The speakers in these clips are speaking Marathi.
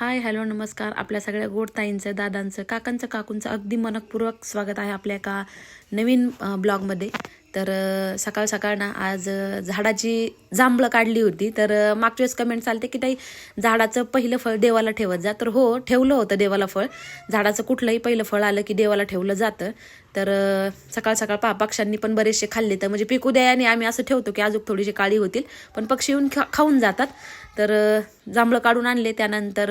हाय हॅलो नमस्कार. आपल्या सगळ्या गोड ताईंचं दादांचं काकांचं काकूंचं अगदी मनपूर्वक स्वागत आहे आपल्या एका नवीन ब्लॉगमध्ये. तर सकाळ सकाळ ना आज झाडाची जांभळं काढली होती. तर मागच्या वेळेस कमेंट चालते की ताई झाडाचं पहिलं फळ देवाला ठेवत जा. तर हो ठेवलं होतं देवाला फळ. झाडाचं कुठलंही पहिलं फळ आलं की देवाला ठेवलं जातं. तर सकाळ सकाळ पहा पक्ष्यांनी पण बरेचसे खाल्ले. तर म्हणजे पिकू द्या आणि आम्ही असं ठेवतो की अजून थोडीशी काळी होतील. पण पक्षी येऊन खा खाऊन जातात. तर जांभळं काढून आणले. त्यानंतर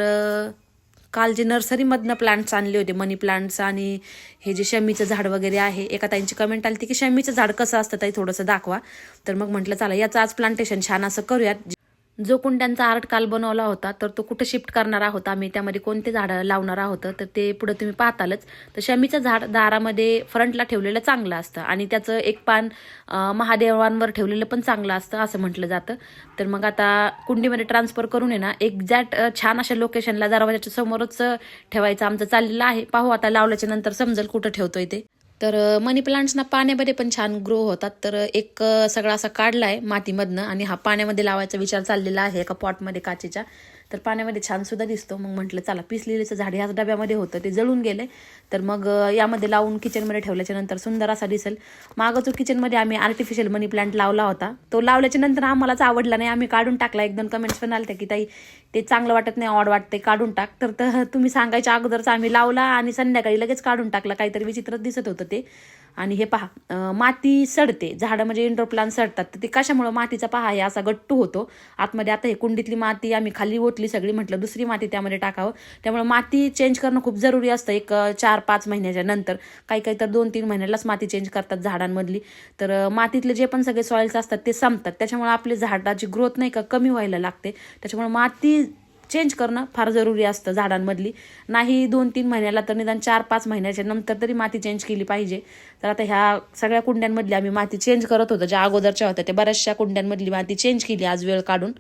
काल जे नर्सरीमधनं प्लांट्स आणले होते मनी प्लांट्स आणि हे जे शमीचं झाड वगैरे आहे एका ताईंची कमेंट आली होती की शमीचं झाड कसं असतं? ताई थोडंसं दाखवा. तर मग म्हटलं चला याचं आज प्लांटेशन छान असं करूयात. जो कुंड्यांचा आर्ट काल बनवला होता तर तो कुठं शिफ्ट करणार आहोत आम्ही त्यामध्ये कोणते झाडं लावणार आहोत तर ते पुढे तुम्ही पाहतालच. तर शमीचं झाड दारामध्ये फ्रंटला ठेवलेलं चांगलं असतं आणि त्याचं एक पान महादेवांवर ठेवलेलं पण चांगलं असतं असं म्हटलं जातं. तर मग आता कुंडीमध्ये ट्रान्सफर करून आहे ना एक्झॅक्ट छान अशा लोकेशनला दरवाजाच्या समोरच ठेवायचं आमचं चाललेलं आहे. पाहू आता लावल्याच्या नंतर समजेल कुठं ठेवतोय ते. तर मनी प्लांट्सना पाण्यामध्ये पण छान ग्रो होतात. तर एक सगळा असा काढला आहे मातीमधनं आणि हा पाण्यामध्ये लावायचा विचार चाललेला आहे एका पॉटमध्ये काचेच्या. तर पाण्यामध्ये छानसुद्धा दिसतो. मग म्हटलं चला पिसलेलीचं झाड ह्याच डब्यामध्ये होतं ते जळून गेले. तर मग यामध्ये लावून किचनमध्ये ठेवल्याच्या नंतर सुंदर असा दिसेल. मागं जो किचनमध्ये आम्ही आर्टिफिशियल मनी प्लांट लावला होता तो लावल्याच्या नंतर आम्हालाच आवडला नाही. आम्ही काढून टाकला. एक दोन कमेंट्स पण आल्या की ताई ते चांगलं वाटत नाही ऑड वाटते काढून टाक. तर तुम्ही सांगायच्या अगोदरच आम्ही लावला आणि संध्याकाळी लगेच काढून टाकला. काहीतरी विचित्रच दिसत होतं ते. आणि हे पहा माती सडते. झाडं म्हणजे इंडोर प्लांट सडतात. तर ते कशामुळं मातीचा पहा हे असा गट्टू होतो. आतमध्ये आता हे कुंडीतली माती आम्ही खाली ओतली सगळी म्हटलं दुसरी माती त्यामध्ये टाकावं. त्यामुळे माती चेंज करणं खूप जरुरी असतं. एक चार पाच महिन्याच्या नंतर. काही काही तर दोन तीन महिन्यालाच माती चेंज करतात झाडांमधली. तर मातीतले जे पण सगळे सॉइल्स असतात ते संपतात. त्याच्यामुळे आपली झाडाची ग्रोथ नाही का कमी व्हायला लागते. त्याच्यामुळे माती चेंज करणं फार जरुरी असतं झाडांमधली. नाही दोन तीन महिन्याला तर निदान चार पाच महिन्याच्या नंतर तरी माती चेंज केली पाहिजे. तर आता ह्या सगळ्या कुंड्यांमधली आम्ही माती चेंज करत होतो ज्या अगोदरच्या होत्या त्या बऱ्याचशा कुंड्यांमधली माती चेंज केली आज वेळ काढून.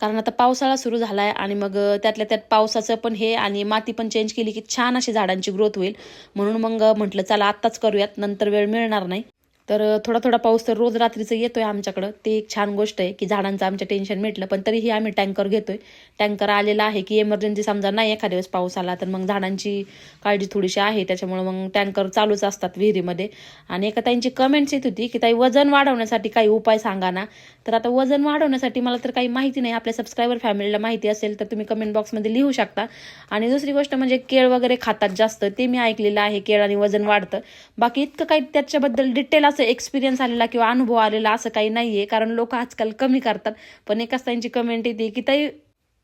कारण आता पावसाळा सुरू झाला आहे आणि मग त्यातल्या त्यात पावसाचं पण हे आणि माती पण चेंज केली की छान अशी झाडांची ग्रोथ होईल. म्हणून मग म्हटलं चला आत्ताच करूयात नंतर वेळ मिळणार नाही. तर थोडा थोडा पाऊस तर रोज रात्रीचं येतोय आमच्याकडं. ते एक छान गोष्ट आहे की झाडांचं आमच्या टेन्शन मिटलं पण तरीही आम्ही टँकर घेतोय. टँकर आलेला आहे की इमर्जन्सी समजा नाही एखाद्या वेळेस पाऊस आला तर मग झाडांची काळजी थोडीशी आहे. त्याच्यामुळे मग टँकर चालूच असतात विहिरीमध्ये. आणि एका ताईंची कमेंट्स येत होती की ताई वजन वाढवण्यासाठी काही उपाय सांगा ना. तर आता वजन वाढवण्यासाठी मला तर काही माहिती नाही. आपल्या सबस्क्रायबर फॅमिलीला माहिती असेल तर तुम्ही कमेंट बॉक्समध्ये लिहू शकता. आणि दुसरी गोष्ट म्हणजे केळ वगैरे खातात जास्त ते मी ऐकलेलं आहे. केळ आणि वजन वाढतं. बाकी इतकं काही त्याच्याबद्दल डिटेल असं एक्सपिरियन्स आलेला किंवा अनुभव आलेला असं काही नाही आहे कारण लोक आजकाल कमी करतात. पण एकाच त्यांची कमेंट येते की ताई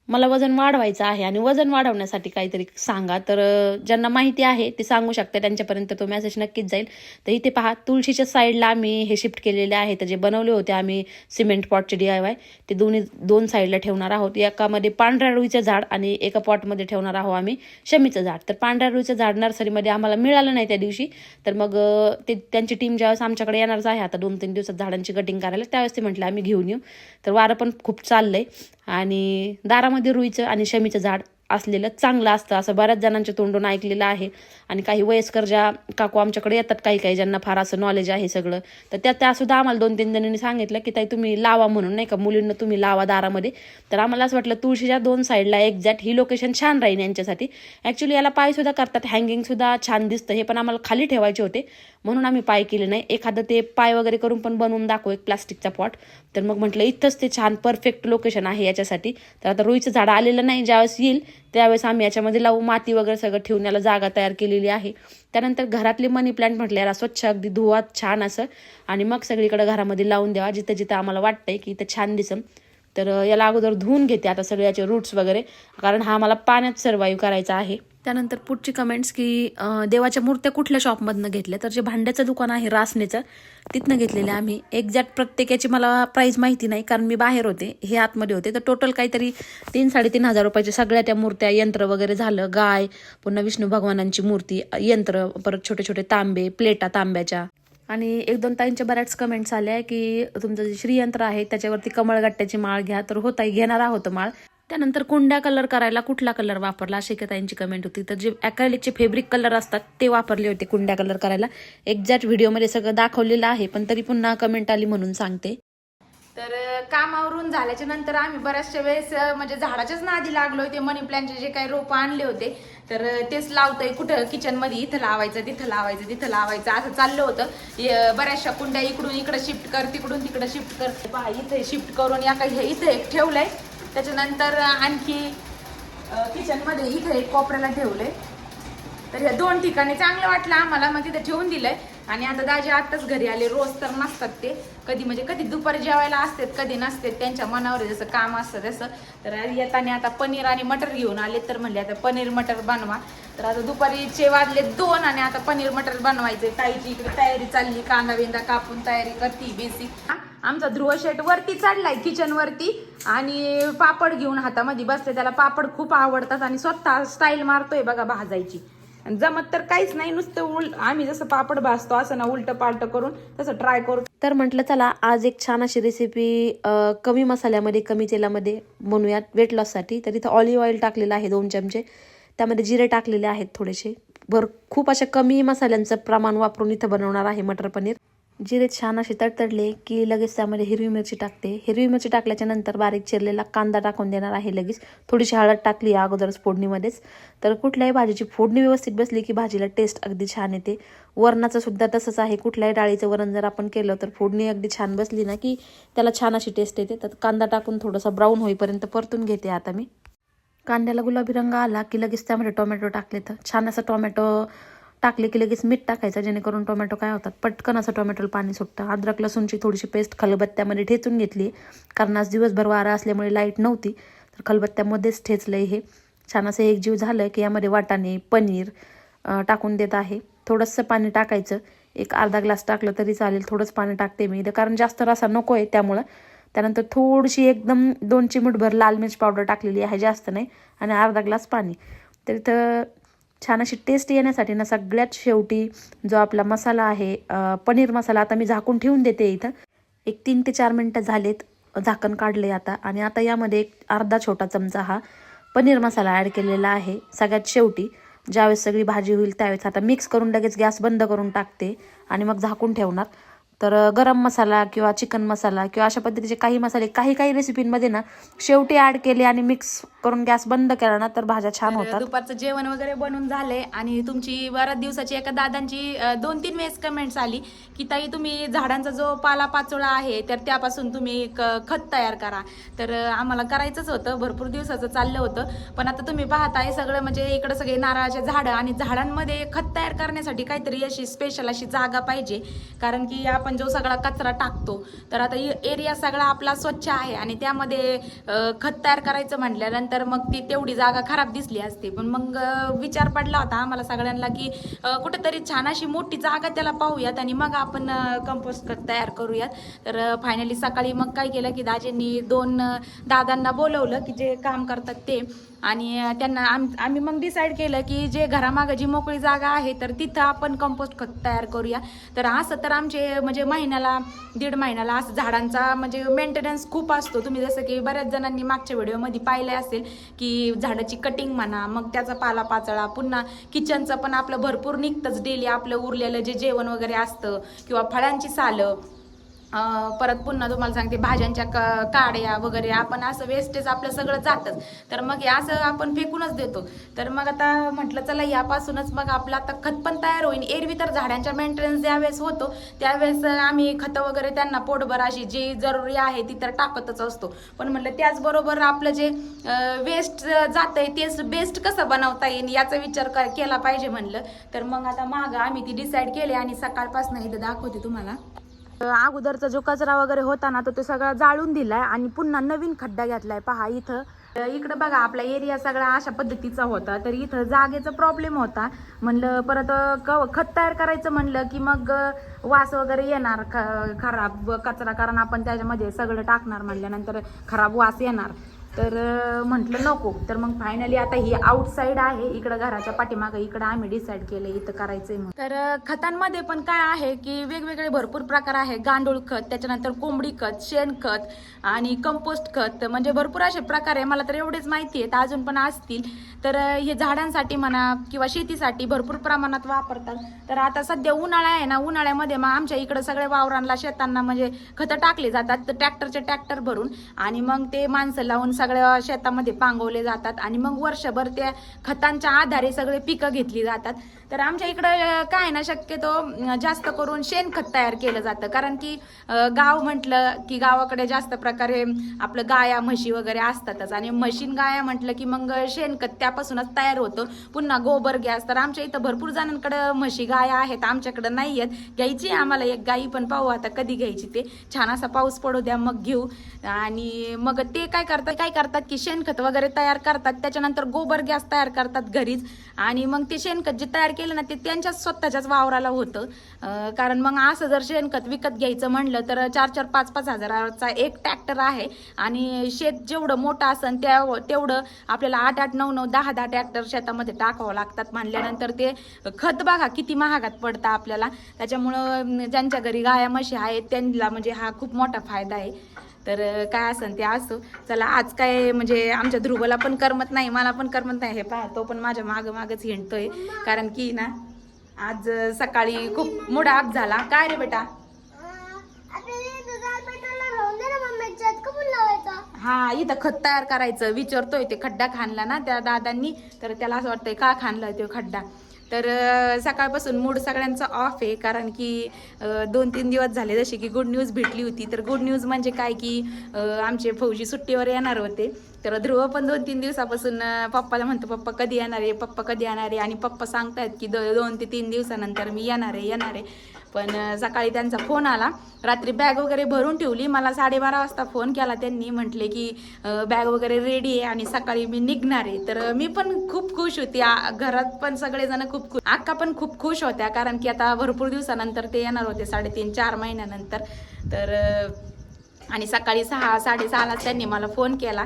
मला वजन वाढवायचं आहे आणि वजन वाढवण्यासाठी काहीतरी सांगा. तर ज्यांना माहिती आहे ते सांगू शकते. त्यांच्यापर्यंत तो मेसेज नक्कीच जाईल. तर इथे पहा तुळशीच्या साईडला आम्ही हे शिफ्ट केलेले आहे. तर जे बनवले होते आम्ही सिमेंट पॉटचे डी आय वाय ते दोन्ही दोन साईडला ठेवणार आहोत. एकामध्ये पांढऱ्या रुईचं झाड आणि एका पॉटमध्ये ठेवणार आहोत आम्ही शमीचं झाड. तर पांढऱ्या रुईचं झाड नर्सरीमध्ये आम्हाला मिळालं नाही त्या दिवशी. तर मग ते त्यांची टीम ज्यावेळेस आमच्याकडे येणारच आहे आता दोन तीन दिवसात झाडांची कटिंग करायला त्यावेळेस ते म्हटलं आम्ही घेऊन येऊ. तर वारं पण खूप चाललंय. आणि दारामध्ये रुईचं आणि शमीचं झाड असलेलं चांगलं असतं. असं बऱ्याच जणांच्या तोंडून ऐकलेलं आहे. आणि काही वयस्कर ज्या काकू आमच्याकडे येतात काही काही ज्यांना फार असं नॉलेज आहे सगळं तर त्या त्या सुद्धा आम्हाला दोन तीन जणांनी सांगितलं की ताई तुम्ही लावा म्हणून नाही का? मुलींना तुम्ही लावा दारामध्ये. तर आम्हाला असं वाटलं तुळशीच्या दोन साईडला एक्झॅक्ट ही लोकेशन छान राहील यांच्यासाठी. ॲक्च्युली याला पाय सुद्धा करतात. हँगिंग सुद्धा छान दिसतं. हे पण आम्हाला खाली ठेवायचे होते. म्हणून आम्ही पाय केले नाही. एखादं ते पाय वगैरे करून पण बनवून दाखवू एक प्लास्टिकचा पॉट तर मग म्हटलं इथंच ते छान परफेक्ट लोकेशन आहे याच्यासाठी. तर आता रुईचं झाड आलेलं नाही. ज्यावेळेस येईल त्यावेळेस आम्ही याच्यामध्ये लावू माती वगैरे सगळं ठेवून याला जागा तयार केलेली आहे. त्यानंतर घरातले मनी प्लांट म्हटलं याला स्वच्छ अगदी धुवा छान असं. आणि मग सगळीकडे घरामध्ये लावून द्यावा जिथं जिथं आम्हाला वाटतंय की इथं छान दिसम तर याला अगोदर धुवून घेते आता सगळे याचे रूट्स वगैरे कारण हा मला पाण्यात सर्वाईव्ह करायचा आहे. त्यानंतर पुढची कमेंट्स की देवाच्या मूर्त्या कुठल्या शॉपमधनं घेतल्या? तर जे भांड्याचं दुकान आहे रासनेचं तिथनं घेतलेलं आम्ही. एक्झॅक्ट प्रत्येकाची मला प्राईज माहिती नाही कारण मी बाहेर होते हे आतमध्ये होते. तर टोटल काहीतरी तीन साडेतीन हजार रुपयाच्या सगळ्या त्या मूर्त्या यंत्र वगैरे झालं. गाय पुन्हा विष्णू भगवानांची मूर्ती यंत्र परत छोटे छोटे तांबे प्लेटा तांब्याच्या. आणि एक दोन ताईंच्या बऱ्याच कमेंट्स आल्या की तुमचं जे श्रीयंत्र आहे त्याच्यावरती कमळगट्ट्याची माळ घ्या. तर होताही घेणार आहोत माळ. त्यानंतर कुंड्या कलर करायला कुठला कलर वापरला अशी एका ताईंची कमेंट होती. तर जे ॲक्रेलिकचे फेब्रिक कलर असतात ते वापरले होते कुंड्या कलर करायला. एक्झॅक्ट व्हिडिओमध्ये सगळं दाखवलेलं आहे पण तरी पुन्हा कमेंट आली म्हणून सांगते. तर कामावरून झाल्याच्यानंतर आम्ही बऱ्याचशा वेळेस म्हणजे झाडाच्याच नादी लागलो ते मनी प्लॅनचे जे काही रोपं आणले होते तर तेच लावतंय कुठं? किचनमध्ये इथं लावायचं तिथं लावायचं तिथं लावायचं असं चाललं होतं. य- बऱ्याचशा कुंड्या इकडून इकडं शिफ्ट कर तिकडून तिकडं शिफ्ट कर. पहा इथे शिफ्ट करून या काही इथे एक ठेवलंय. त्याच्यानंतर आणखी किचनमध्ये इथे एक कोपऱ्याला ठेवले. तर ह्या दोन ठिकाणी चांगलं वाटलं आम्हाला म्हणजे मग तिथे ठेवून दिलं आहे आणि आता दाजी आताच घरी आले. रोज तर नसतात ते. कधी म्हणजे कधी दुपारी जेवायला असतात कधी नसतात. त्यांच्या मनावर जसं काम असतं तसं. तर येताना आता पनीर आणि मटर घेऊन आले तर म्हणले आता पनीर मटर बनवा. तर आता दुपारीचे वाजले दोन आणि आता पनीर मटर बनवायचे ताईची इकडे तयारी चालली कांदा बिंदा कापून तयारी करती बेसिक आमचा ध्रुव शेट वरती चढलाय किचन वरती आणि पापड घेऊन हातामध्ये बसले. त्याला पापड खूप आवडतात आणि स्वतः स्टाईल मारतोय बघा भाजायची. जमत तर काहीच नाही नुसतं उल आम्ही जसं पापड भाजतो असं ना उलट पालट करून तसं ट्राय करू. तर म्हटलं चला आज एक छान अशी रेसिपी कमी मसाल्यामध्ये कमी तेलामध्ये बनवूयात वेट लॉससाठी तर इथं ऑलिव्ह ऑइल टाकलेलं आहे दोन चमचे. त्यामध्ये जिरे टाकलेले आहेत थोडेसे. भर खूप अशा कमी मसाल्यांचं प्रमाण वापरून इथं बनवणार आहे मटर पनीर. जिरे छान असे तडतडले की लगेच त्यामध्ये हिरवी मिरची टाकते. हिरवी मिरची टाकल्याच्या नंतर बारीक चिरलेला कांदा टाकून देणार आहे लगेच. थोडीशी हळद टाकली अगोदरच फोडणीमध्येच. तर कुठल्याही भाजीची फोडणी व्यवस्थित बसली की भाजीला टेस्ट अगदी छान येते. वरणाचं सुद्धा तसंच आहे. कुठल्याही डाळीचं वरण जर आपण केलं तर फोडणी अगदी छान बसली ना की त्याला छान अशी टेस्ट येते. तर कांदा टाकून थोडासा ब्राऊन होईपर्यंत परतून घेते आता मी. कांद्याला गुलाबी रंग आला की लगेच त्यामध्ये टोमॅटो टाकले तर. छान असं टोमॅटो टाकले की लगेच मीठ टाकायचं जेणेकरून टोमॅटो काय होतात पटकन असं टोमॅटोला पाणी सुटतं. अद्रक लसूणची थोडीशी पेस्ट खलबत्त्यामध्ये ठेचून घेतली. कारण आज दिवसभर वारा असल्यामुळे लाइट नव्हती. तर खलबत्त्यामध्येच ठेचलं हे. छान असं एक जीव झालं की यामध्ये वाटाणे पनीर टाकून देत आहे. थोडंसं पाणी टाकायचं. एक अर्धा ग्लास टाकलं तरी चालेल. थोडंच पाणी टाकते मी इथं. कारण जास्त रसा नको आहे त्यामुळं. त्यानंतर थोडीशी एकदम दोन चिमूटभर लाल मिरची पावडर टाकलेली आहे. जास्त नाही. आणि अर्धा ग्लास पाणी. तर इथं छान अशी टेस्ट येण्यासाठी ना सगळ्यात शेवटी जो आपला मसाला आहे पनीर मसाला आता मी झाकून ठेवून देते इथं. एक तीन ते चार मिनटं झालेत झाकण काढले आता. आणि आता यामध्ये एक अर्धा छोटा चमचा हा पनीर मसाला ॲड केलेला आहे सगळ्यात शेवटी. ज्यावेळेस सगळी भाजी होईल त्यावेळेस आता मिक्स करून लगेच गॅस बंद करून टाकते आणि मग झाकून ठेवणार. तर गरम मसाला किंवा चिकन मसाला किंवा अशा पद्धतीचे काही मसाले काही काही रेसिपींमध्ये ना शेवटी ॲड केले आणि मिक्स करून गॅस बंद केला ना तर भाज्या छान होतात. दुपारचं जेवण वगैरे बनून झालंय आणि तुमची बऱ्याच दिवसाची एका दादांची दोन तीन वेळेस कमेंट्स आली की ताई तुम्ही झाडांचा जो पाला पाचोळा आहे तर त्यापासून तुम्ही खत तयार करा. तर आम्हाला करायचंच होतं भरपूर दिवसाचं चाललं होतं. पण आता तुम्ही पाहताय सगळं म्हणजे इकडे सगळे नारळाचे झाडं आणि झाडांमध्ये खत तयार करण्यासाठी काहीतरी अशी स्पेशल अशी जागा पाहिजे. कारण की आपण जो सगळा कचरा टाकतो तर आता एरिया सगळा आपला स्वच्छ आहे आणि त्यामध्ये खत तयार करायचं म्हटल्यानंतर तर मग ती तेवढी जागा खराब दिसली असते. पण मग विचार पडला होता आम्हाला सगळ्यांना की कुठेतरी छान अशी मोठी जागा त्याला पाहूयात आणि मग आपण कंपोस्ट खत तयार करूयात. तर फायनली सकाळी मग काय केलं की दाजींनी दोन दादांना बोलवलं की जे काम करतात ते. आणि त्यांना आम आम्ही मग डिसाईड केलं की जे घरामागं जी मोकळी जागा आहे तर तिथं आपण कंपोस्ट खत तयार करूया. तर असं तर आमचे म्हणजे महिन्याला दीड महिन्याला असं झाडांचा म्हणजे मेंटेनन्स खूप असतो. तुम्ही जसं की बऱ्याच जणांनी मागच्या व्हिडिओमध्ये पाहिलं असेल की झाडाची कटिंग म्हणा मग त्याचा पाला पाचळा पुन्हा किचनचं पण आपलं भरपूर निघतंच डेली आपलं उरलेलं जे जेवण वगैरे असतं किंवा फळांची सालं परत पुन्हा तुम्हाला सांगते भाज्यांच्या क- काड्या वगैरे आपण असं वेस्टेज आपलं सगळं जातच. तर मग हे असं आपण फेकूनच देतो. तर मग आता म्हटलं चला यापासूनच मग आपलं आता खत पण तयार होईल एरवी तर झाडांच्या मेंटेनन्स ज्यावेळेस होतो त्यावेळेस आम्ही खतं वगैरे त्यांना पोटभर अशी जी जरुरी आहे ती तर टाकतच असतो. पण म्हटलं त्याचबरोबर आपलं जे वेस्ट जातंय तेच बेस्ट कसं बनवता येईल याचा विचार क- केला पाहिजे म्हणलं तर मग आता मागं आम्ही ती डिसाईड केली आणि सकाळपासून इथं दाखवते तुम्हाला. अगोदरचा जो कचरा वगैरे होता ना तो तो सगळा जाळून दिलाय आणि पुन्हा नवीन खड्डा घेतलाय. पहा इथं इकडं बघा आपला एरिया सगळा अशा पद्धतीचा होता. तर इथं जागेचा प्रॉब्लेम होता. म्हणलं परत क खत तयार करायचं म्हणलं की मग वास वगैरे येणार ख- खराब कचरा कारण आपण त्याच्यामध्ये सगळं टाकणार म्हणल्यानंतर खराब वास येणार. तर म्हटलं नको. तर मग फायनली आता ही आउटसाईड आहे इकडं घराच्या पाठीमागं इकडं आम्ही डिसाईड केलं इथं करायचंय म्हणून. तर खतांमध्ये पण काय आहे की वेगवेगळे भरपूर प्रकार आहे. गांडूळ खत त्याच्यानंतर कोंबडी खत शेणखत आणि कंपोस्ट खत. म्हणजे भरपूर असे प्रकार आहे. मला तर एवढेच माहिती आहेत. अजून पण असतील. तर हे झाडांसाठी म्हणा किंवा शेतीसाठी भरपूर प्रमाणात वापरतात. तर आता सध्या उन्हाळा आहे ना उन्हाळ्यामध्ये मग आमच्या इकडं सगळ्या वावरांना शेतांना म्हणजे खतं टाकली जातात. तर ट्रॅक्टरचे ट्रॅक्टर भरून आणि मग ते माणसं लावून सगळ्या शेतामध्ये पांगवले जातात आणि मग वर्षभर त्या खतांच्या आधारे सगळे पिकं घेतली जातात. तर आमच्या इकडं काय आहे ना शक्यतो जास्त करून शेणखत तयार केलं जातं. कारण की गाव म्हटलं की गावाकडे जास्त प्रकारे आपलं गाया म्हशी वगैरे असतातच. आणि म्हशीन गाया म्हटलं की मग शेणखत त्यापासूनच तयार होतं. पुन्हा गोबर गॅस. तर आमच्या इथं भरपूर जणांकडं म्हशी गाया आहेत आमच्याकडं नाही आहेत. घ्यायची आहे आम्हाला एक गाई पण पाहू आता कधी घ्यायची ते. छान असा पाऊस पडू द्या मग घेऊ. आणि मग ते काय करतात काय करतात की शेणखत वगैरे तयार करतात. त्याच्यानंतर गोबर गॅस तयार करतात घरीच. आणि मग ते शेणखत जे तयार केलं ना ते त्यांच्याच स्वतःच्याच वावराला होतं. कारण मग असं जर शेणखत विकत घ्यायचं म्हणलं तर चार चार पाच पाच हजाराचा एक ट्रॅक्टर आहे. आणि शेत जेवढं मोठं असन त्या तेवढं आपल्याला आठ आठ नऊ नऊ दहा दहा ट्रॅक्टर शेतामध्ये टाकावं लागतात म्हणल्यानंतर ते खत बघा किती महागात पडतं आपल्याला. त्याच्यामुळं ज्यांच्या घरी गाया म्हशी आहेत त्यांना म्हणजे हा खूप मोठा फायदा आहे. तर काय असन ते असो. चला आज काय म्हणजे आमच्या ध्रुवला पण करमत नाही मला पण करमत नाही. हे पहा तो पण माझ्या मागं मागच हिंडतोय. कारण की ना आज सकाळी खूप मुडा अप झाला. काय रे बेटा? हा इथं खत तयार करायचं. विचारतोय ते खड्डा खाणला ना त्या दादांनी. तर त्याला असं वाटतंय का खाणला तो खड्डा? तर सकाळपासून मूड सगळ्यांचा ऑफ आहे. कारण की दोन तीन दिवस झाले जसे की गुड न्यूज भेटली होती. तर गुड न्यूज म्हणजे काय की आमचे फौजी सुट्टीवर येणार होते. तर ध्रुव पण दोन तीन दिवसापासून पप्पाला म्हणतो पप्पा कधी येणार आहे? पप्पा कधी येणार आहे? आणि पप्पा सांगतायत की दो- दोन ते तीन दिवसानंतर मी येणार आहे येणार आहे. पण सकाळी त्यांचा फोन आला. रात्री बॅग वगैरे भरून ठेवली. मला साडेबारा वाजता फोन केला त्यांनी. म्हटले की बॅग वगैरे रेडी आहे आणि सकाळी मी निघणार आहे. तर मी पण खूप खुश होती. घरात पण सगळेजण खूप खुश अक्का पण खूप खुश होत्या. कारण की आता भरपूर दिवसानंतर ते येणार होते साडेतीन चार महिन्यानंतर. तर आणि सकाळी सहा साडेसहालाच त्यांनी मला फोन केला.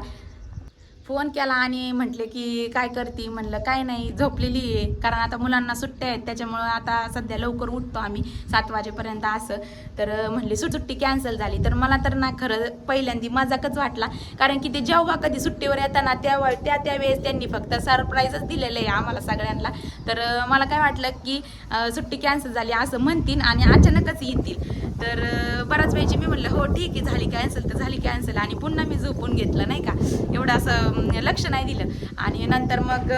फोन केला आणि म्हटले की काय करते? म्हणलं काय नाही झोपलेली आहे. कारण आता मुलांना सुट्ट्या आहेत त्याच्यामुळं आता सध्या लवकर उठतो आम्ही सात वाजेपर्यंत असं. तर म्हणली सुट सुट्टी कॅन्सल झाली. तर मला तर ना खरं पहिल्यांदी मजाकच वाटला कारण की ते जेव्हा कधी सुट्टीवर येताना तेव्हा त्या त्यावेळेस त्यांनी फक्त सरप्राईजच दिलेलं आहे आम्हाला सगळ्यांना. तर मला काय वाटलं की सुट्टी कॅन्सल झाली असं म्हणतील आणि अचानकच येतील. तर बऱ्याच वेळची मी म्हणलं हो ठीक आहे झाली कॅन्सल तर झाली कॅन्सल आणि पुन्हा मी झोपून घेतलं नाही का? एवढं असं लक्ष नाही दिलं. आणि नंतर मग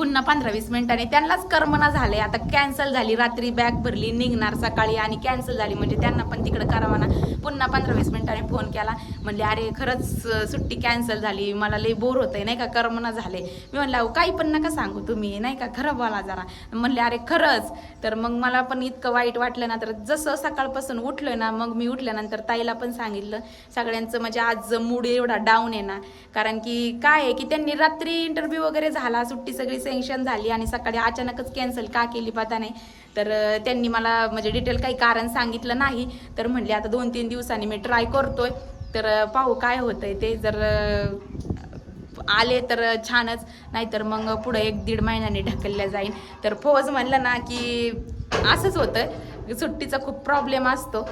पुन्हा पंधरा वीस मिनिटांनी त्यांनाच कर्मना झाले. आता कॅन्सल झाली रात्री बॅग भरली निघणार सकाळी आणि कॅन्सल झाली म्हणजे त्यांना पण तिकडे करावा ना. पुन्हा पंधरा वीस मिनिटांनी फोन केला. म्हणले अरे खरंच सुट्टी कॅन्सल झाली. मला लई बोर होतंय नाही का? कर्मना झाले. मी म्हणलं अहो काही पण नका सांगू तुम्ही नाही का? खरं बोला जरा. म्हणले अरे खरंच. तर मग मला पण इतकं वाईट वाटलं ना तर जसं सकाळपासून उठलोय ना मग मी उठल्यानंतर ताईला पण सांगितलं. सगळ्यांचं म्हणजे आज मूड एवढा डाऊन आहे ना. कारण की काय आहे की त्यांनी रात्री इंटरव्ह्यू वगैरे झाला सुट्टी सगळी सँक्शन झाली आणि सकाळी अचानकच कॅन्सल का केली पता नाही. तर त्यांनी मला म्हणजे डिटेल काही कारण सांगितलं नाही. तर म्हणले आता दोन तीन दिवसांनी मी ट्राय करतोय. तर पाहू काय होतंय ते. जर आले तर छानच. नाहीतर मग पुढं एक दीड महिन्याने ढकलल्या जाईल तर फौज म्हणलं ना की असंच होतं सुट्टीचा खूप प्रॉब्लेम असतो.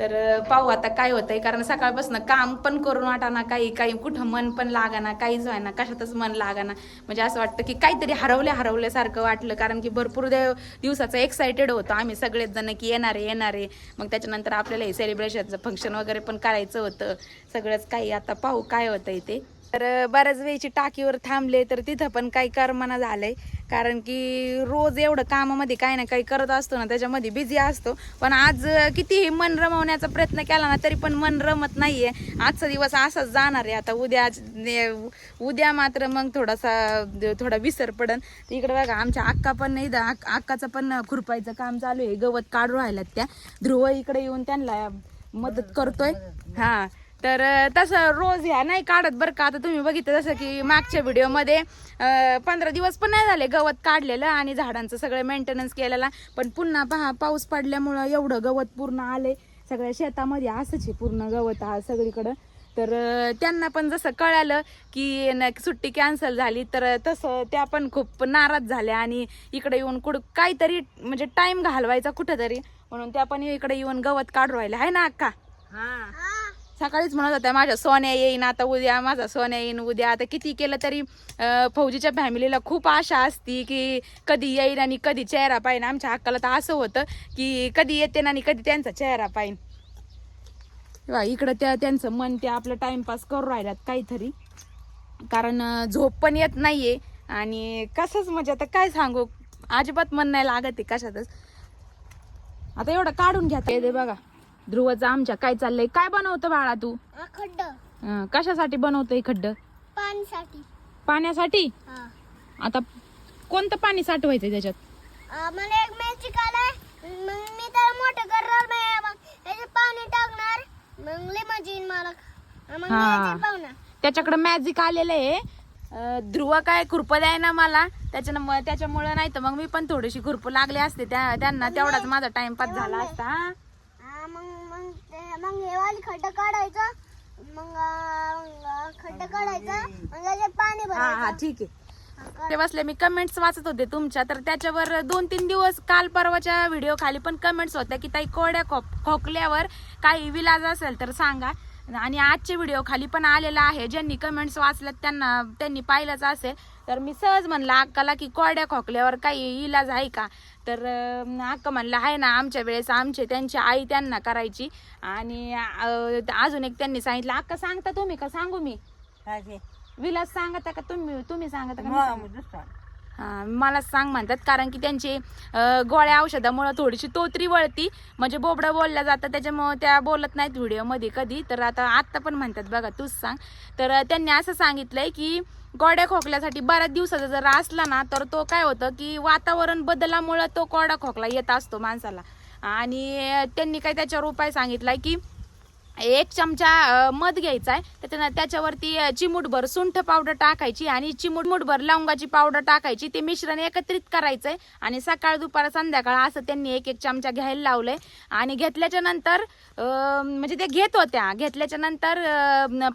तर पाहू आता काय होतंय. कारण सकाळपासून काम पण करून वाटाना काही काही कुठं मन पण लागाना काहीच व्हायना कशातच मन लागाना. म्हणजे असं वाटतं की काहीतरी हरवल्या हरवल्यासारखं वाटलं. कारण की भरपूर देव दिवसाचं एक्सायटेड होतं आम्ही सगळेच जण की येणार आहे येणार. आहे मग त्याच्यानंतर आपल्याला हे सेलिब्रेशनचं फंक्शन वगैरे पण करायचं होतं. सगळंच काही आता पाहू काय होतंय ते. तर बऱ्याच वेळची टाकीवर थांबले तर तिथं पण काही करमना झालंय. कारण की रोज एवढं कामामध्ये काही ना काही करत असतो ना त्याच्यामध्ये बिझी असतो. पण आज कितीही मन रमवण्याचा प्रयत्न केला ना तरी पण मन रमत नाहीये. आजचा दिवस असाच जाणार आहे. आता उद्या उद्या मात्र मग थोडासा थोडा विसर पडन. इकडे बघा आमच्या अक्का पण नाही अक्काचं पण खुरपायचं काम चालू आहे. गवत काढू राहिल्यात त्या. ध्रुव इकडे येऊन त्यांना मदत करतोय. हा. तर तसं रोज ह्या नाही काढत बरं का. आता तुम्ही बघितलं जसं की मागच्या व्हिडिओमध्ये पंधरा दिवस पण नाही झाले गवत काढलेलं आणि झाडांचं सगळं मेंटेनन्स केलेला. पण पुन्हा पहा पाऊस पडल्यामुळं एवढं गवत पूर्ण आले. सगळ्या शेतामध्ये असंच आहे पूर्ण गवत हा सगळीकडं. तर त्यांना पण जसं कळालं की न- सुट्टी कॅन्सल झाली तर तसं त्या पण खूप नाराज झाल्या आणि इकडे येऊन कुठं काहीतरी म्हणजे टाइम घालवायचा कुठंतरी. म्हणून त्या पण इकडे येऊन गवत काढून राहिल्या आहे ना अक्का? सकाळीच म्हणत होत्या माझ्या सोन्या येईन आता उद्या माझा सोन्या येईन उद्या. आता किती केलं तरी फौजीच्या फॅमिलीला खूप आशा असती की कधी येईन आणि कधी चेहरा पाहिन. आमच्या हक्काला तर असं होतं की कधी येते आणि कधी त्यांचा चेहरा पाहिन. इकडं त्या त्यांचं मन ते आपलं टाइमपास करू राहिल्यात काहीतरी. कारण झोप पण येत नाहीये. आणि कसंच म्हणजे आता काय सांगू? अजिबात मन नाही लागत आहे कशातच. आता एवढं काढून घ्या. ते बघा. ध्रुवचं आमच्या. काय चाललंय? काय बनवतं बाळा तू? खड्ड. अं, कशासाठी बनवतोय खड्ड? पाणीसाठी पाण्यासाठी? हा. आता कोणतं पाणी साठवायचंय त्याच्यात? अं, मला एक मॅजिक आलाय. मग मी त्याला मोठं करणार नाही मग याच्यात पाणी टाकणार. मग लय मजा येईल मला मग मी हा. याच्यात पाहुणार त्याच्याकडे मॅजिक आलेलं आहे. अं, ध्रुव काय खुरप द्याय ना मला. त्याच्यानं त्याच्यामुळे नाही तर मग मी पण थोडीशी खुरप लागले असते त्या त्यांना. तेवढाच माझा टाइमपास झाला असता हा. मग हे वाली खड्ड काढायचं. मग अं, खड्ड काढायचं. मग पाणी हा हा भरायचं. ठीक आहे. ते बसले मी कमेंट्स वाचत होते तुमच्या. तर त्याच्यावर दोन तीन दिवस काल परवाच्या व्हिडिओ खाली पण कमेंट्स होत्या की ताई कोड्या खोक खोकल्यावर काही विलाज असेल तर सांगा. आणि आजचे व्हिडिओ खाली पण आलेला आहे. ज्यांनी कमेंट्स वाचल्यात त्यांना त्यांनी पाहिलंच असेल. तर मी सहज म्हणलं अक्काला की कोड्या खोकल्यावर काही इलाज आहे का? तर अक्का म्हणलं आहे ना आमच्या वेळेस आमचे त्यांची आई त्यांना करायची. आणि अजून एक त्यांनी सांगितलं अक्का सांगता तुम्ही का? सांगू मी. विलास सांगता का तुम्ही? तुम्ही सांगता का? मला सांग म्हणतात कारण की त्यांची गोळ्या औषधामुळं थोडीशी तोतरी वळती. म्हणजे बोबडं बोलल्या जातं त्याच्यामुळं त्या बोलत नाहीत व्हिडिओमध्ये कधी. तर आता आत्ता पण म्हणतात बघा तूच सांग. तर त्यांनी असं सांगितलंय की गोड्या खोकल्यासाठी बऱ्याच दिवसाचा जर असला ना तर तो काय होतं की वातावरण बदलामुळं तो कोडा खोकला येत असतो माणसाला. आणि त्यांनी काय त्याच्यावर उपाय सांगितला की एक चमचा मध घ्यायचा आहे त्याच्या त्याच्यावरती चिमूटभर सुंठ पावडर टाकायची आणि चिमूटभर लवंगाची पावडर टाकायची. ते मिश्रण एकत्रित करायचं आहे आणि सकाळ दुपार संध्याकाळ असं त्यांनी एक एक चमचा घ्यायला लावलंय. आणि घेतल्याच्या नंतर म्हणजे ते घेत होत्या. घेतल्याच्या नंतर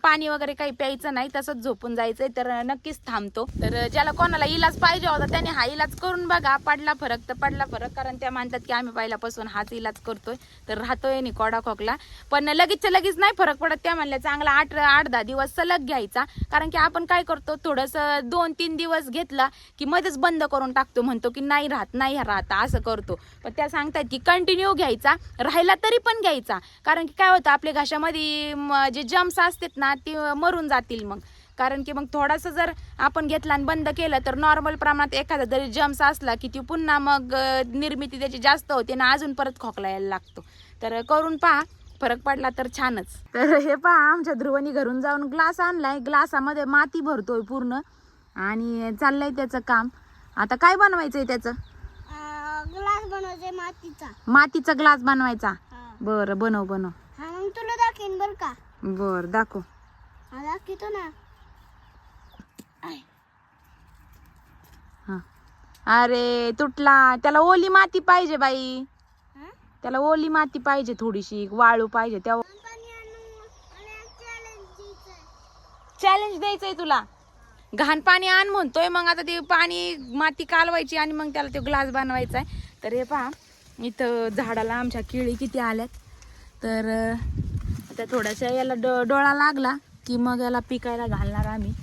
पाणी वगैरे काही प्यायचं नाही तसंच झोपून जायचंय. तर नक्कीच थांबतो. तर ज्याला कोणाला इलाज पाहिजे होता त्याने हा इलाज करून बघा. पडला फरक तर पडला फरक. कारण त्या म्हणतात की आम्ही पहिल्यापासून हाच इलाज करतोय. तर राहतोय नि कोडा खोकला. पण लगेच लगेच नाही फरक पडत त्या म्हणल्या चांगला आठ आठ दहा दिवस सलग घ्यायचा. कारण की आपण काय करतो थोडंसं दोन तीन दिवस घेतला की मध्येच बंद करून टाकतो म्हणतो की नाही राहत नाही राहत असं करतो. पण त्या सांगतात की कंटिन्यू घ्यायचा राहिला तरी पण घ्यायचा. कारण की काय होतं आपल्या घशामध्ये जे जम्स असतात ना ते मरून जातील मग. कारण की मग थोडासा जर आपण घेतला आणि बंद केलं तर नॉर्मल प्रमाणात एखादा जरी जम्स असला की ती पुन्हा मग निर्मिती त्याची जास्त होते ना अजून परत खोकला यायला लागतो. तर करून पहा. फरक पडला तर छानच. तर हे पहा आमच्या ध्रुवनी घरून जाऊन ग्लास आणलाय. ग्लासामध्ये माती भरतोय पूर्ण. आणि चाललंय त्याचं काम. आता काय बनवायचंय त्याचं? ग्लास बनवायचा मातीचा. मातीचा ग्लास बनवायचा. बरं बनव बनव. हा, मग तुला दाखवीन बर का? बर दाखव. दाखवतो ना. हा. अरे तुटला. त्याला ओली माती पाहिजे बाई? त्याला ओली माती पाहिजे थोडीशी वाळू पाहिजे त्या चॅलेंज द्यायचंय तुला. घाण पाणी आण म्हणतोय मग आता ते पाणी माती कालवायची आणि मग त्याला तो ग्लास बनवायचा आहे तर हे पहा इथं झाडाला आमच्या केळी किती आल्यात. तर आता थोड्याशा याला डो डोळा लागला की मग याला पिकायला घालणार आम्ही.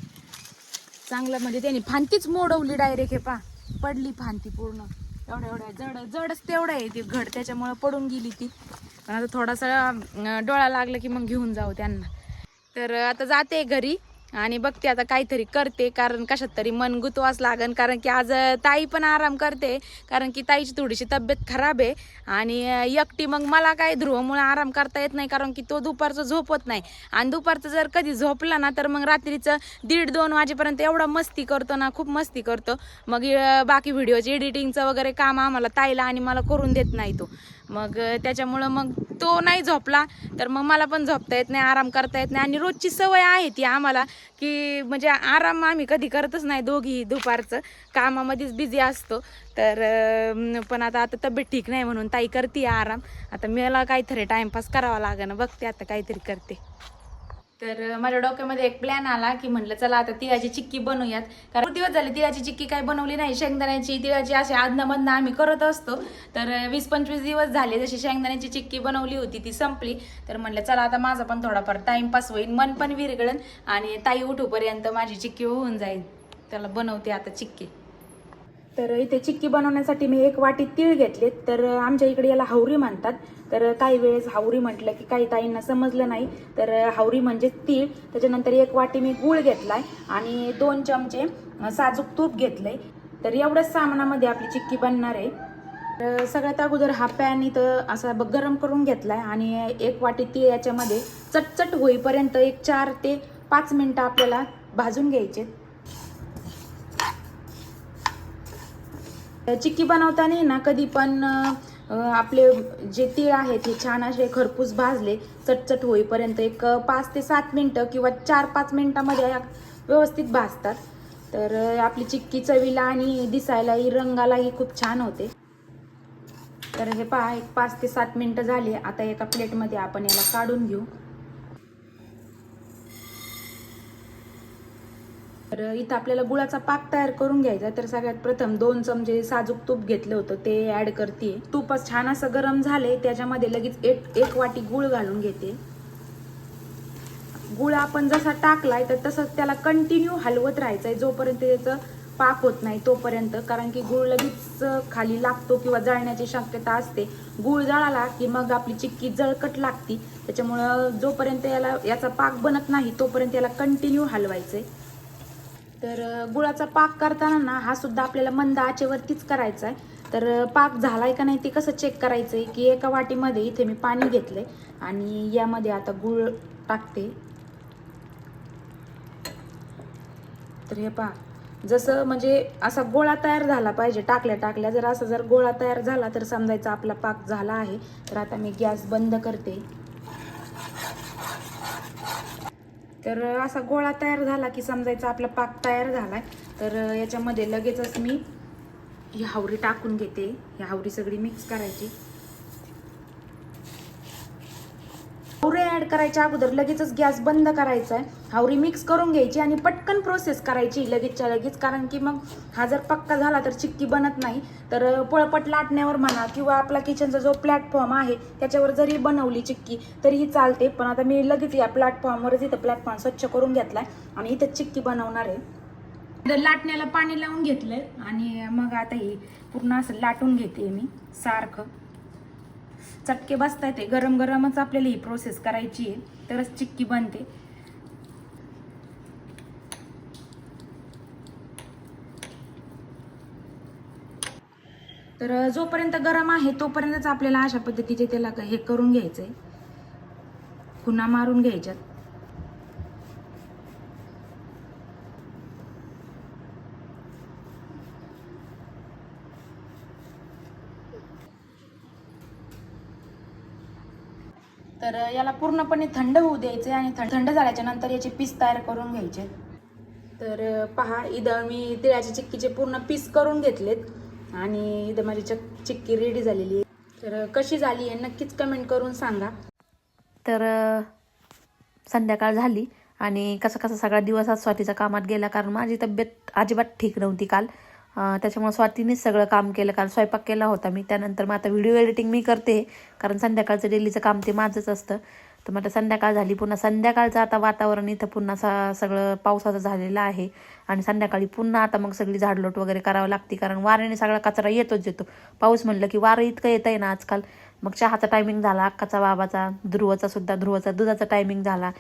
चांगलं म्हणजे त्याने फांतीच मोडवली डायरेक्ट हे पा पडली फांती पूर्ण. एवढ्या एवढ्या जड जडच तेवढं आहे ती घड त्याच्यामुळं पडून गेली ती. पण आता थोडासा डोळा लागला की मग घेऊन जाऊ त्यांना. तर आता जाते घरी. आणि बघते आता काहीतरी करते कारण कशात तरी मन गुतवाच लागन कारण की आज ताई पण आराम करते कारण की ताईची थोडीशी तब्येत खराब आहे. आणि एकटी मग मला काय ध्रुवमुळे आराम करता येत नाही कारण की तो दुपारचं झोपत नाही. आणि दुपारचं जर कधी झोपला ना तर मग रात्रीचं दीड दोन वाजेपर्यंत एवढा मस्ती करतो ना खूप मस्ती करतो. मग बाकी व्हिडिओचे एडिटिंगचं वगैरे काम आम्हाला ताईला आणि मला करून देत नाही तो. मग त्याच्यामुळं मग तो नाही झोपला. तर मग मला पण झोपता येत नाही आराम करता येत नाही. आणि रोजची सवय आहे ती आम्हाला की म्हणजे आराम आम्ही कधी करतच नाही दोघी दुपारचं. कामामध्येच बिझी असतो. तर पण आता आता तब्येत ठीक नाही म्हणून ताई करते आराम. आता मला काहीतरी टाइमपास करावा लागेल. बघते आता काहीतरी करते. तर माझ्या डोक्यामध्ये एक प्लॅन आला की म्हटलं चला आता तिळाची चिक्की बनवूयात. कारण दिवस झाले तिळाची चिक्की काही बनवली नाही. शेंगदाण्याची तिळाची असे आदनामधनं आम्ही करत असतो. तर वीस पंचवीस दिवस झाले जशी शेंगदाण्याची चिक्की बनवली होती ती संपली. तर म्हटलं चला आता माझा पण थोडाफार टाइमपास होईल मन पण विरगळन आणि ताई उठूपर्यंत माझी चिक्की होऊन जाईल. त्याला बनवते आता चिक्की. तर इथे चिक्की बनवण्यासाठी मी एक वाटी तीळ घेतले तर आमच्या इकडे याला हावरी म्हणतात. तर काही वेळेस हावरी म्हटलं की काही ताईंना समजलं नाही. तर हावरी म्हणजे तीळ. त्याच्यानंतर एक वाटी मी गूळ घेतलाय आणि दोन चमचे साजूक तूप घेतलंय. तर एवढ्याच सामानामध्ये आपली चिक्की बनणार आहे. तर सगळ्यात अगोदर हा पॅन इथं असा गरम करून घेतलाय आणि एक वाटी तीळ याच्यामध्ये चटचट होईपर्यंत एक चार ते पाच मिनटं आपल्याला भाजून घ्यायचे चिक्की बनवताना ना कधी पण आपले जे तीळ आहेत हे छान असे खरपूस भाजले चटचट होईपर्यंत एक पाच ते सात मिनटं किंवा चार पाच मिनटामध्ये या व्यवस्थित भाजतात. तर आपली चिक्की चवीला आणि दिसायलाही रंगालाही खूप छान होते. तर हे पहा एक पाच ते सात मिनटं झाली. आता एका प्लेटमध्ये आपण याला काढून घेऊ. तर इथं आपल्याला गुळाचा पाक तयार करून घ्यायचा तर सगळ्यात प्रथम दोन चमचे साजूक तूप घेतलं होतं. ते ऍड करते. तूप छान असं गरम झाले त्याच्यामध्ये लगेच एक एक वाटी गुळ घालून घेते. गुळ आपण जसा टाकलाय तर तसंच त्याला कंटिन्यू हलवत राहायचंय. जोपर्यंत त्याचं पाक होत नाही तोपर्यंत. कारण की गुळ लगेच खाली लागतो किंवा जळण्याची शक्यता असते. गुळ जळाला की मग आपली चिक्की जळकट लागती. त्याच्यामुळं जोपर्यंत याला याचा पाक बनत नाही तोपर्यंत याला कंटिन्यू हलवायचंय. तर गुळाचा पाक करताना ना हा सुद्धा आपल्याला मंद आचेवरतीच करायचा आहे तर पाक पाक झालाय का नाही ते कसं चेक करायचं आहे की एका वाटीमध्ये इथे मी पाणी घेतलंय आणि यामध्ये आता गुळ टाकते. तर हे पहा जसं म्हणजे असा गोळा तयार झाला पाहिजे टाकल्या टाकल्या. जर असा जर गोळा तयार झाला तर समजायचा आपला पाक झाला आहे. तर आता मी गॅस बंद करते. तर असा गोळा तयार झाला की समजायचा आपला पाक तयार झालाय. तर याच्यामध्ये लगेचच मी ही हावरी टाकून घेते. ही हावरी सगळी मिक्स करायची. ऍड करायच्या अगोदर लगेचच गॅस बंद करायचा आहे हावरी मिक्स करून घ्यायची आणि पटकन प्रोसेस करायची लगेचच्या लगेच. कारण की मग हा जर पक्का झाला तर चिक्की बनत नाही. तर पळपट लाटण्यावर म्हणा किंवा आपला किचनचा जो प्लॅटफॉर्म आहे त्याच्यावर जरी बनवली चिक्की तरीही चालते. पण आता मी लगेच या प्लॅटफॉर्मवरच इथं प्लॅटफॉर्म स्वच्छ करून घेतला आहे आणि इथं चिक्की बनवणार आहे. लाटण्याला पाणी लावून घेतलंय आणि मग आता हे पूर्ण असं लाटून घेते मी सारखं. चटके बसता येते गरम गरमच आपल्याला ही प्रोसेस करायची आहे. तरच चिक्की बनते. तर जोपर्यंत गरम आहे तोपर्यंतच आपल्याला अशा पद्धतीचे त्याला हे करून घ्यायचंय. खुना मारून घ्यायच्यात. तर याला पूर्णपणे थंड होऊ द्यायचे आणि थंड झाल्याच्यानंतर याचे पीस तयार करून घ्यायचे. तर पहा इथं मी तिळाच्या चिक्कीचे पूर्ण पीस करून घेतलेत आणि इथं माझी चक चिक्की रेडी झालेली आहे. तर कशी झाली आहे नक्कीच कमेंट करून सांगा. तर संध्याकाळ झाली आणि कसा कसा सगळा दिवस आज स्वातीचा कामात गेला कारण माझी तब्येत अजिबात ठीक नव्हती काल. त्याच्यामुळे स्वातीनेच सगळं काम केलं कारण स्वयंपाक केला होता मी. त्यानंतर मग आता व्हिडिओ एडिटिंग मी करते कारण संध्याकाळचं डेलीचं काम ते माझंच असतं. तर मग आता संध्याकाळ झाली पुन्हा संध्याकाळचं आता वातावरण इथं पुन्हा सा सगळं पावसाचं झालेलं आहे. आणि संध्याकाळी पुन्हा आता मग सगळी झाडलोट वगैरे करावं लागते कारण वाऱ्याने सगळा कचरा येतोच येतो. पाऊस म्हणलं की वारं इतकं येतं आहे ना आजकाल. मग चहाचा टायमिंग झाला अक्काचा बाबाचा ध्रुवाचा सुद्धा ध्रुवाचा दुधाचा टायमिंग झाला.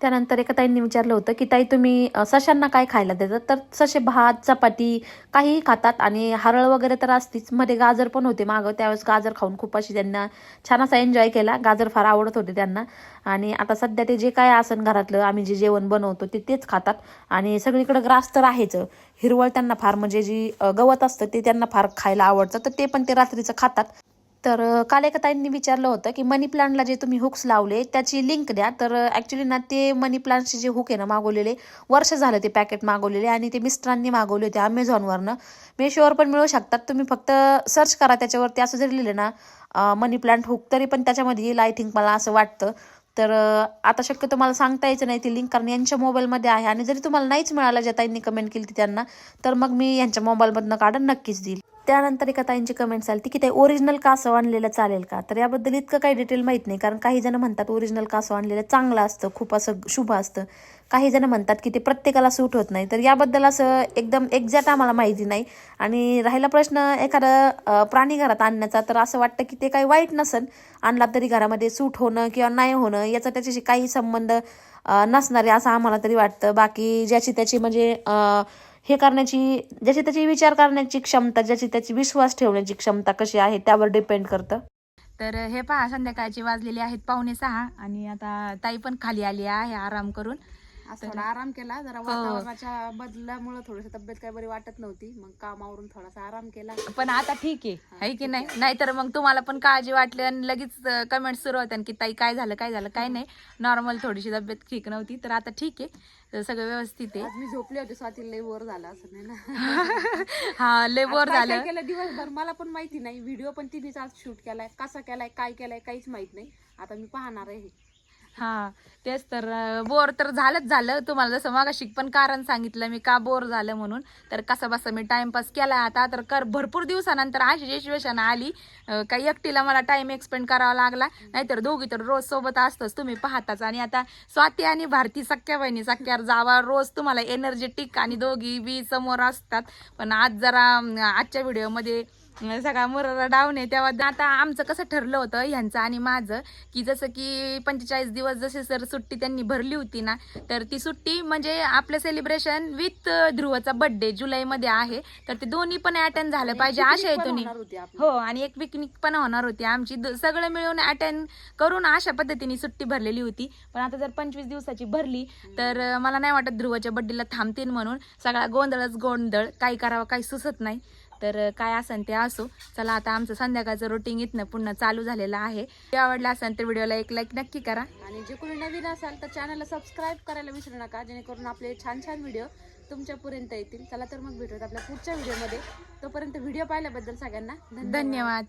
त्यानंतर एका ताईंनी विचारलं होतं की ताई तुम्ही सशांना काय खायला देतात? तर ससे भात चपाती काहीही खातात आणि हरळ वगैरे तर असतीच. मध्ये गाजर पण होते मागं. त्यावेळेस गाजर खाऊन खूप अशी त्यांना छान असा एन्जॉय केला. गाजर फार आवडत होते त्यांना. आणि आता सध्या ते जे काय आसन घरातलं आम्ही जे जेवण बनवतो ते तेच खातात. आणि सगळीकडे ग्रास तर आहेच. हिरवळ त्यांना फार म्हणजे जी गवत असतं ते त्यांना फार खायला आवडतं. तर ते पण ते रात्रीचं खातात. तर काल एका ताईंनी विचारलं होतं की मनी प्लांटला जे तुम्ही हुक्स लावले त्याची लिंक द्या. तर ॲक्च्युली ना ते मनी प्लांटचे जे हुक आहे ना मागवलेले वर्ष झालं ते पॅकेट मागवलेले आणि ते मिस्टरांनी मागवले होते अमेझॉनवरनं मेशोवर पण मिळू शकतात. तुम्ही फक्त सर्च करा त्याच्यावरती. असं जरी लिहिलं ना मनी प्लांट हुक तरी पण त्याच्यामध्ये येईल आय थिंक मला असं वाटतं. तर आता शक्यतो मला सांगता यायचं नाही. ती लिंक कारण यांच्या मोबाईलमध्ये आहे आणि जरी तुम्हाला नाहीच मिळालं ज्या ताईंनी कमेंट केली ती त्यांना तर मग मी यांच्या मोबाईलमधनं काढून नक्कीच देईल. त्यानंतर एका ताईंची कमेंट्स आली की ते ओरिजिनल कासव आणलेलं चालेल का? तर याबद्दल इतकं काही डिटेल माहीत नाही कारण काही जण म्हणतात ओरिजिनल कासव आणलेलं चांगलं असतं खूप असं शुभ असतं. काही जण म्हणतात की ते प्रत्येकाला सूट होत नाही. तर याबद्दल असं एकदम एक्झॅक्ट आम्हाला माहिती नाही. आणि राहिला प्रश्न एखादं प्राणी घरात आणण्याचा तर असं वाटतं की ते काही वाईट नसन. आणला तरी घरामध्ये सूट होणं किंवा नाही होणं याचा त्याच्याशी काही संबंध नसणारे असं आम्हाला तरी वाटतं. बाकी ज्याची त्याची म्हणजे हे करण्याची ज्याची त्याची विचार करण्याची क्षमता ज्याची त्याची विश्वास ठेवण्याची क्षमता कशी आहे त्यावर डिपेंड करतं. तर हे पहा संध्याकाळची वाजलेली आहेत पावणे सहा आणि आता ताई पण खाली आली आहे आराम करून. आज थोडा आराम केला. जरा वातावरणाच्या बदलामुळे थोडीशी तब्येत काही बरी वाटत नव्हती. मग कामावरून थोडासा आराम केला. पण आता ठीक आहे. आहे की नाही? नाहीतर मग तुम्हाला पण काळजी वाटली आणि लगेच कमेंट सुरू होत्या की ताई काय झालं काय झालं काय नाही? नॉर्मल थोडीशी तब्येत ठीक नव्हती. तर आता ठीक आहे. सगळं व्यवस्थित आहे. मी झोपले होते. स्वाती लई वर झाला असं नाही ना? हा लय काय काय झालं. केलं? दिवसभर मला पण माहिती नाही. व्हिडिओ पण तिनेच आज शूट केलाय. कसा केलाय काय केलाय काहीच माहीत नाही. आता मी पाहणार आहे. हा तेच तर बोर तर झालंच झालं. तुम्हाला जसं मागाशी पण कारण सांगितलं मी का बोर झालं म्हणून. तर कसा बसा मी टाइमपास केला आता. तर कर भरपूर दिवसानंतर अशी सिच्युएशन आली. काही एकटीला मला टाइम एक्सपेंड करावा लागला. नाहीतर दोघी तर रोज सोबत असतंच. तुम्ही पाहताच. आणि आता स्वाती आणि भारती सख्या बहिणी सख्यावर जावा. रोज तुम्हाला एनर्जेटिक आणि दोघी बी समोर असतात. पण आज जरा आजच्या व्हिडिओमध्ये सगळा मुरारा डाऊन आहे. तेव्हा आता आमचं कसं ठरलं होतं ह्यांचं आणि माझं की जसं की पंचेचाळीस दिवस जसे सर सुट्टी त्यांनी भरली होती ना तर ती सुट्टी म्हणजे आपलं सेलिब्रेशन विथ ध्रुवचा बर्थडे जुलैमध्ये आहे. तर ते दोन्ही पण अटेंड झालं पाहिजे होणार होती आपली. हो आणि एक पिकनिक पण होणार होती. आमची सगळं मिळून अटेंड करून अशा पद्धतीने सुट्टी भरलेली होती. पण आता जर पंचवीस दिवसाची भरली तर मला नाही वाटत ध्रुवाच्या बड्डेला थांबतील म्हणून. सगळा गोंधळच गोंधळ काही करावं काही सुचत नाही. तर काय असेल ते असो. चला आता आमचं संध्याकाळचं रुटीन इथनं पुन्हा चालू झालेलं आहे. ते आवडलं असेल तर व्हिडिओला एक लाईक नक्की करा. आणि जे कोणी नवीन असाल तर चॅनलला सबस्क्राईब करायला विसरू नका जेणेकरून आपले छान छान व्हिडिओ तुमच्यापर्यंत येतील. चला तर मग भेटूयात आपल्या पुढच्या व्हिडिओमध्ये तोपर्यंत व्हिडिओ पाहिल्याबद्दल सगळ्यांना धन्यवाद.